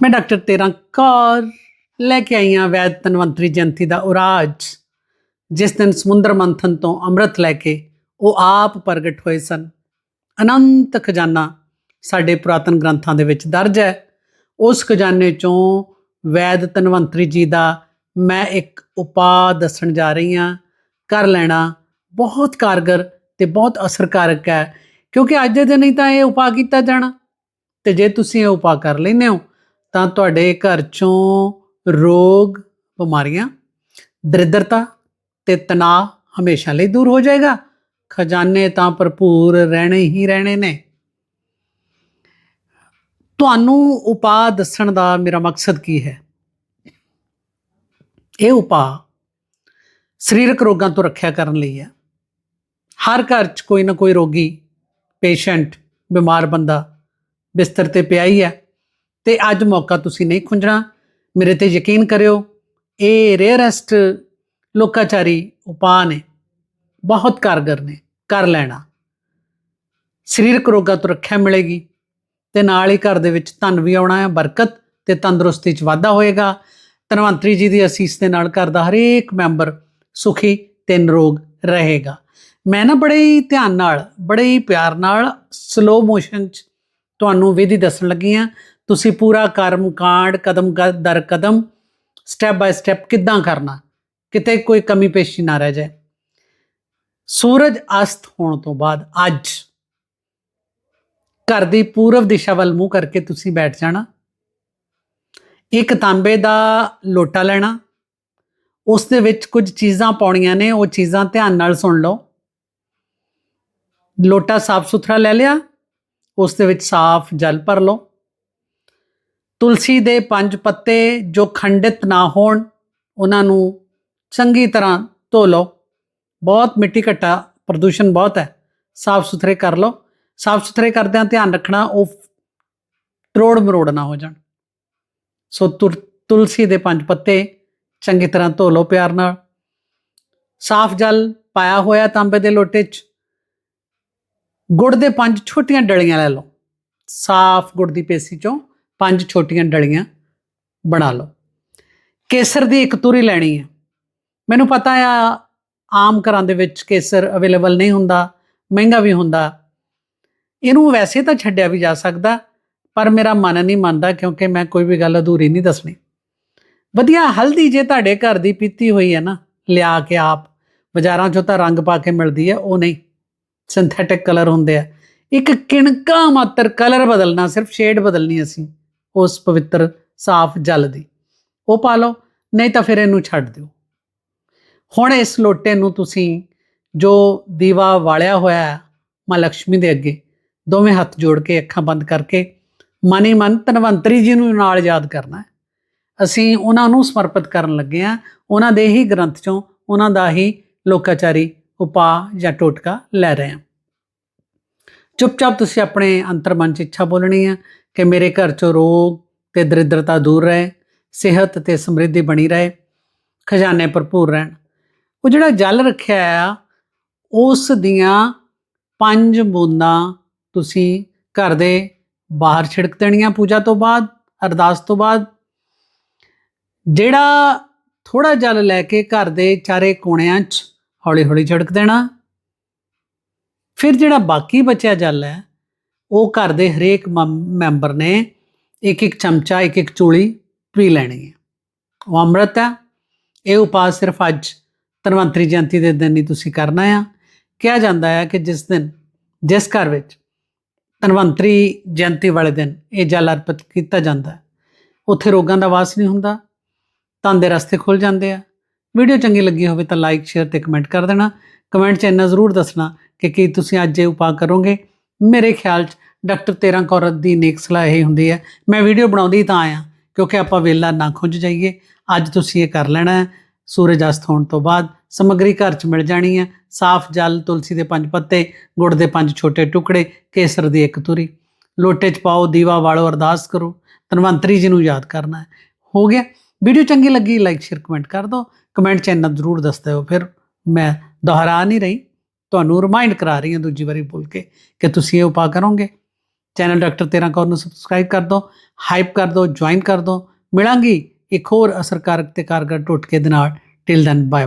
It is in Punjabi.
ਮੈਂ ਡਾਕਟਰ ਤੇਰਾ ਕੌਰ ਲੈ ਕੇ ਆਈ ਹਾਂ ਵੈਦ ਤਨਵੰਤਰੀ ਜਯੰਤੀ ਦਾ ਉਰਾਜ ਜਿਸ ਦਿਨ ਸਮੁੰਦਰ ਮੰਥਨ ਤੋਂ ਅੰਮ੍ਰਿਤ ਲੈ ਕੇ ਉਹ ਆਪ ਪ੍ਰਗਟ ਹੋਏ ਸਨ। ਅਨੰਤ ਖਜ਼ਾਨਾ ਸਾਡੇ ਪੁਰਾਤਨ ਗ੍ਰੰਥਾਂ ਦੇ ਵਿੱਚ ਦਰਜ ਹੈ। ਉਸ ਖਜ਼ਾਨੇ ਚੋਂ ਵੈਦ ਤਨਵੰਤਰੀ ਜੀ ਦਾ ਮੈਂ ਇੱਕ ਉਪਾਅ ਦੱਸਣ ਜਾ ਰਹੀ ਹਾਂ। ਕਰ ਲੈਣਾ ਬਹੁਤ ਕਾਰਗਰ ਤੇ ਬਹੁਤ ਅਸਰਕਾਰਕ ਹੈ, ਕਿਉਂਕਿ ਅੱਜ ਦੇ ਦਿਨ ਹੀ ਤਾਂ ਇਹ ਉਪਾਅ ਕੀਤਾ ਜਾਣਾ। ਤੇ ਜੇ ਤੁਸੀਂ ਇਹ ਉਪਾਅ ਕਰ ਲੈਂਦੇ ਹੋ ਤਾਂ ਤੁਹਾਡੇ ਘਰ ਚੋਂ ਰੋਗ, ਬਿਮਾਰੀਆਂ, ਦਰਿਦਰਤਾ ਤੇ ਤਣਾਅ ਹਮੇਸ਼ਾ ਲਈ ਦੂਰ ਹੋ ਜਾਏਗਾ। ਖਜ਼ਾਨੇ ਤਾਂ ਭਰਪੂਰ ਰਹਿਣੇ ਹੀ ਰਹਿਣੇ ਨੇ। ਤੁਹਾਨੂੰ ਉਪਾਅ ਦੱਸਣ ਦਾ ਮੇਰਾ ਮਕਸਦ ਕੀ ਹੈ? ਇਹ ਉਪਾਅ ਸਰੀਰਕ ਰੋਗਾਂ ਤੋਂ ਰੱਖਿਆ ਕਰਨ ਲਈ ਹੈ। ਹਰ ਘਰ 'ਚ ਕੋਈ ਨਾ ਕੋਈ ਰੋਗੀ, ਪੇਸ਼ੈਂਟ, ਬਿਮਾਰ ਬੰਦਾ ਬਿਸਤਰ ਤੇ ਪਿਆ ਹੀ ਹੈ। ਤੇ ਅੱਜ ਮੌਕਾ ਤੁਸੀਂ ਨਹੀਂ ਖੁੰਝਣਾ। ਮੇਰੇ ਤੇ ਯਕੀਨ ਕਰਿਓ, ਇਹ ਰੇਅਰੈਸਟ ਲੋਕਾਚਾਰੀ ਉਪਾਅ ਨੇ। ਬਹੁਤ ਕਾਰਗਰ ਨੇ, ਕਰ ਲੈਣਾ। ਸਰੀਰਕ ਰੋਗਾਂ ਤੋਂ ਰੱਖਿਆ ਮਿਲੇਗੀ ਤੇ ਨਾਲ ਹੀ ਘਰ ਦੇ ਵਿੱਚ ਧਨ ਵੀ ਆਉਣਾ ਹੈ, ਬਰਕਤ ਤੇ ਤੰਦਰੁਸਤੀ 'ਚ ਵਾਧਾ ਹੋਏਗਾ। ਧਨਵੰਤਰੀ ਜੀ ਦੀ ਅਸੀਸ ਦੇ ਨਾਲ ਘਰ ਦਾ ਹਰੇਕ ਮੈਂਬਰ ਸੁਖੀ ਤੇ ਨਿਰੋਗ ਰਹੇਗਾ। ਮੈਂ ਨਾ ਬੜੇ ਹੀ ਧਿਆਨ ਨਾਲ, ਬੜੇ ਹੀ ਪਿਆਰ ਨਾਲ ਸਲੋ ਮੋਸ਼ਨ 'ਚ ਤੁਹਾਨੂੰ ਵਿਧੀ ਦੱਸਣ ਲੱਗੀ ਆ ਤੁਸੀਂ ਪੂਰਾ ਕਰਮ ਕਾਂਡ, ਕਦਮ ਕ- ਦਰ, ਕਦਮ ਸਟੈਪ ਬਾਈ ਸਟੈਪ ਕਿੱਦਾਂ ਕਰਨਾ? ਕਿਤੇ ਕੋਈ ਕਮੀ ਪੇਸ਼ੀ ਨਾ ਰਹਿ ਜਾਏ। ਸੂਰਜ ਅਸਤ ਹੋਣ ਤੋਂ ਬਾਅਦ ਅੱਜ ਘਰ ਦੀ ਪੂਰਬ ਦਿਸ਼ਾ ਵੱਲ ਮੂੰਹ ਕਰਕੇ ਤੁਸੀਂ ਬੈਠ ਜਾਣਾ। ਇੱਕ ਤਾਂਬੇ ਦਾ ਲੋਟਾ ਲੈਣਾ। ਉਸ ਦੇ ਵਿੱਚ ਕੁਝ ਚੀਜ਼ਾਂ ਪਾਉਣੀਆਂ ਨੇ, ਉਹ ਚੀਜ਼ਾਂ ਧਿਆਨ ਨਾਲ ਸੁਣ ਲਓ। ਲੋਟਾ ਸਾਫ਼ ਸੁਥਰਾ ਲੈ ਲਿਆ। ਉਸ ਦੇ ਵਿੱਚ ਸਾਫ਼ ਜਲ ਭਰ ਲਓ। ਤੁਲਸੀ ਦੇ ਪੰਜ ਪੱਤੇ ਜੋ ਖੰਡਿਤ ਨਾ ਹੋਣ, ਉਹਨਾਂ ਨੂੰ ਚੰਗੀ ਤਰ੍ਹਾਂ ਧੋ ਲਓ। ਬਹੁਤ ਮਿੱਟੀ ਘਟਾ ਪ੍ਰਦੂਸ਼ਣ ਬਹੁਤ ਹੈ। ਸਾਫ਼ ਸੁਥਰੇ ਕਰ ਲਓ। ਸਾਫ਼ ਸੁਥਰੇ ਕਰਦਿਆਂ ਧਿਆਨ ਰੱਖਣਾ, ਉਹ ਤਰੋੜ ਮਰੋੜ ਨਾ ਹੋ ਜਾਣ। ਸੋ ਤੁਲਸੀ ਦੇ ਪੰਜ ਪੱਤੇ ਚੰਗੀ ਤਰ੍ਹਾਂ ਧੋ ਲਓ ਪਿਆਰ ਨਾਲ। ਸਾਫ਼ ਜਲ ਪਾਇਆ ਹੋਇਆ ਤਾਂਬੇ ਦੇ ਲੋਟੇ 'ਚ। ਗੁੜ ਦੇ ਪੰਜ ਛੋਟੀਆਂ ਡਲੀਆਂ ਲੈ ਲਓ। ਸਾਫ਼ ਗੁੜ ਦੀ ਪੇਸੀ 'ਚੋਂ ਪੰਜ ਛੋਟੀਆਂ ਡਲੀਆਂ ਬਣਾ ਲਓ। ਕੇਸਰ ਦੀ ਇੱਕ ਤੁਰੀ ਲੈਣੀ ਹੈ। ਮੈਨੂੰ ਪਤਾ ਆ, ਆਮ ਘਰਾਂ ਦੇ ਵਿੱਚ ਕੇਸਰ ਅਵੇਲੇਬਲ ਨਹੀਂ ਹੁੰਦਾ, ਮਹਿੰਗਾ ਵੀ ਹੁੰਦਾ। ਇਹਨੂੰ ਵੈਸੇ ਤਾਂ ਛੱਡਿਆ ਵੀ ਜਾ ਸਕਦਾ, ਪਰ ਮੇਰਾ ਮਨ ਨਹੀਂ ਮੰਨਦਾ ਕਿਉਂਕਿ ਮੈਂ ਕੋਈ ਵੀ ਗੱਲ ਅਧੂਰੀ ਨਹੀਂ ਦੱਸਣੀ। ਵਧੀਆ, ਹਲਦੀ ਜੇ ਤੁਹਾਡੇ ਘਰ ਦੀ ਪੀਤੀ ਹੋਈ ਹੈ ਨਾ, ਲਿਆ ਕੇ ਆਪ, ਬਾਜ਼ਾਰਾਂ 'ਚੋਂ ਤਾਂ ਰੰਗ ਪਾ ਕੇ ਮਿਲਦੀ ਹੈ, ਉਹ ਨਹੀਂ। ਸਿੰਥੈਟਿਕ ਕਲਰ ਹੁੰਦੇ ਆ। ਇੱਕ ਕਿਣਕਾ ਮਾਤਰ ਕਲਰ ਬਦਲਣਾ, ਸਿਰਫ ਸ਼ੇਡ ਬਦਲਣੀ ਅਸੀਂ। ਉਸ ਪਵਿੱਤਰ ਸਾਫ਼ ਜਲ ਦੀ। ਉਹ ਪਾ ਲਓ, ਨਹੀਂ ਤਾਂ ਫਿਰ ਇਹਨੂੰ ਛੱਡ ਦਿਓ। ਹੁਣ ਇਸ ਲੋਟੇ ਨੂੰ ਤੁਸੀਂ ਜੋ ਦੀਵਾ ਵਾਲਿਆ ਹੋਇਆ ਹੈ, ਮਾਂ ਲక్ష్ਮੀ ਦੇ ਅੱਗੇ, ਦੋਵੇਂ ਹੱਥ ਜੋੜ ਕੇ ਅੱਖਾਂ ਬੰਦ ਕਰਕੇ ਮਨ ਮਨ ਧਨਵੰਤਰੀ ਜੀ ਨੂੰ ਨਾਲ ਯਾਦ ਕਰਨਾ ਹੈ। ਅਸੀਂ ਉਹਨਾਂ ਨੂੰ ਸਮਰਪਿਤ ਕਰਨ ਲੱਗੇ ਆ ਉਹਨਾਂ ਦੇ ਹੀ ਗ੍ਰੰਥ ਚੋਂ ਉਹਨਾਂ ਦਾ ਹੀ ਲੋਕਾਚਾਰੀ ਉਪਾਅ ਜਾਂ ਟੋਟਕਾ ਲੈ ਰਹੇ ਹਾਂ। ਚੁੱਪਚਾਪ ਤੁਸੀਂ ਆਪਣੇ ਅੰਤਰਮਨ 'ਚ ਇੱਛਾ ਬੋਲਣੀ ਹੈ। ਕਿ ਮੇਰੇ ਘਰ 'ਚੋਂ ਰੋਗ ਤੇ ਦਰਿਦਰਤਾ ਦੂਰ ਰਹੇ, ਸਿਹਤ ਤੇ ਸਮਰਿੱਧੀ ਬਣੀ ਰਹੇ, ਖਜ਼ਾਨੇ ਭਰਪੂਰ ਰਹਿਣ। ਉਹ ਜਿਹੜਾ ਜਲ ਰੱਖਿਆ ਆ, ਉਸ ਦੀਆਂ ਪੰਜ ਬੂੰਦਾਂ ਤੁਸੀਂ ਘਰ ਦੇ ਬਾਹਰ ਛਿੜਕ ਦੇਣੀਆਂ ਪੂਜਾ ਤੋਂ ਬਾਅਦ, ਅਰਦਾਸ ਤੋਂ ਬਾਅਦ। ਜਿਹੜਾ ਥੋੜਾ ਜਲ ਲੈ ਕੇ ਘਰ ਦੇ ਚਾਰੇ ਕੋਣਿਆਂ 'ਚ ਹੌਲੀ ਹੌਲੀ ਛਿੜਕ ਦੇਣਾ। ਫਿਰ ਜਿਹੜਾ ਬਾਕੀ ਬਚਿਆ ਜਲ ਹੈ ਉਹ ਘਰ ਦੇ ਹਰੇਕ ਮੰ- ਮੈਂਬਰ ਨੇ ਇੱਕ ਇੱਕ ਚਮਚਾ, ਇੱਕ ਇੱਕ ਚੂਲੀ ਪੀ ਲੈਣੀ ਹੈ। ਉਹ ਅੰਮ੍ਰਿਤ ਹੈ। ਇਹ ਉਪਾਅ ਸਿਰਫ ਅੱਜ ਧਨਵੰਤਰੀ ਜਯੰਤੀ ਦੇ ਦਿਨ ਹੀ ਤੁਸੀਂ ਕਰਨਾ ਆ। ਕਿਹਾ ਜਾਂਦਾ ਹੈ ਕਿ ਜਿਸ ਦਿਨ, ਜਿਸ ਘਰ ਵਿੱਚ ਧਨਵੰਤਰੀ ਜਯੰਤੀ ਵਾਲੇ ਦਿਨ ਇਹ ਜਲ ਅਰਪਿਤ ਕੀਤਾ ਜਾਂਦਾ ਉੱਥੇ ਰੋਗਾਂ ਦਾ ਵਾਸ ਨਹੀਂ ਹੁੰਦਾ ਤਾਂ ਦੇ ਰਸਤੇ ਖੁੱਲ ਜਾਂਦੇ ਆ। ਵੀਡੀਓ ਚੰਗੀ ਲੱਗੀ ਹੋਵੇ ਤਾਂ ਲਾਈਕ, ਸ਼ੇਅਰ ਤੇ ਕਮੈਂਟ ਕਰ ਦੇਣਾ। ਕਮੈਂਟ 'ਚ ਇੰਨਾ ਜ਼ਰੂਰ ਦੱਸਣਾ ਕਿ ਕੀ ਤੁਸੀਂ ਅੱਜ ਇਹ ਉਪਾਅ ਕਰੋਗੇ। ਮੇਰੇ ਖਿਆਲ 'ਚ ਡਾਕਟਰ ਤੇਰਾਂ ਕੌਰਤ ਦੀ ਨੇਕ ਸਲਾਹ ਇਹ ਹੁੰਦੀ ਹੈ, ਮੈਂ ਵੀਡੀਓ ਬਣਾਉਂਦੀ ਤਾਂ ਆਇਆ, ਕਿਉਂਕਿ ਆਪਾਂ ਵੇਲਾ ਨਾ ਖੁੰਝ ਜਾਈਏ। ਅੱਜ ਤੁਸੀਂ ਇਹ ਕਰ ਲੈਣਾ ਹੈ, ਸੂਰਜ ਅਸਤ ਹੋਣ ਤੋਂ ਬਾਅਦ ਸਮੱਗਰੀ ਘਰ 'ਚ ਮਿਲ ਜਾਣੀ ਹੈ, ਸਾਫ਼ ਜਲ, ਤੁਲਸੀ ਦੇ ਪੰਜ ਪੱਤੇ, ਗੁੜ ਦੇ ਪੰਜ ਛੋਟੇ ਟੁਕੜੇ, ਕੇਸਰ ਦੀ ਇੱਕ ਤੁਰੀ। ਲੋਟੇ 'ਚ ਪਾਓ, ਦੀਵਾ ਵਾਲੋ, ਅਰਦਾਸ ਕਰੋ, ਧਨਵੰਤਰੀ ਜੀ ਨੂੰ ਯਾਦ ਕਰਨਾ ਹੈ। ਹੋ ਗਿਆ। ਵੀਡੀਓ ਚੰਗੀ ਲੱਗੀ, ਲਾਈਕ, ਸ਼ੇਅਰ, ਕਮੈਂਟ ਕਰ ਦਿਓ। ਕਮੈਂਟ 'ਚ ਇੰਨਾ ਜ਼ਰੂਰ ਦੱਸ ਦਿਓ। ਫਿਰ ਮੈਂ ਦੁਹਰਾ ਨਹੀਂ ਰਹੀ। ਤੁਹਾਨੂੰ ਰਿਮਾਈਂਡ ਕਰਾ ਰਹੀ ਹਾਂ ਦੂਜੀ ਵਾਰੀ ਬੋਲ ਕੇ ਕਿ ਤੁਸੀਂ ਇਹ ਉਪਾਅ ਕਰੋਗੇ। ਚੈਨਲ ਡਾਕਟਰ ਤੇਰਾ ਕੌਰ ਨੂੰ ਸਬਸਕ੍ਰਾਈਬ ਕਰ ਦਿਓ ਹਾਈਪ ਕਰ ਦਿਓ ਜੁਆਇਨ ਕਰ ਦਿਓ। ਮਿਲਾਂਗੀ ਇੱਕ ਹੋਰ ਅਸਰਕਾਰਕ ਤੇ ਕਾਰਗਰ ਟੋਟਕੇ ਦੇ ਨਾਲ। Till then bye bye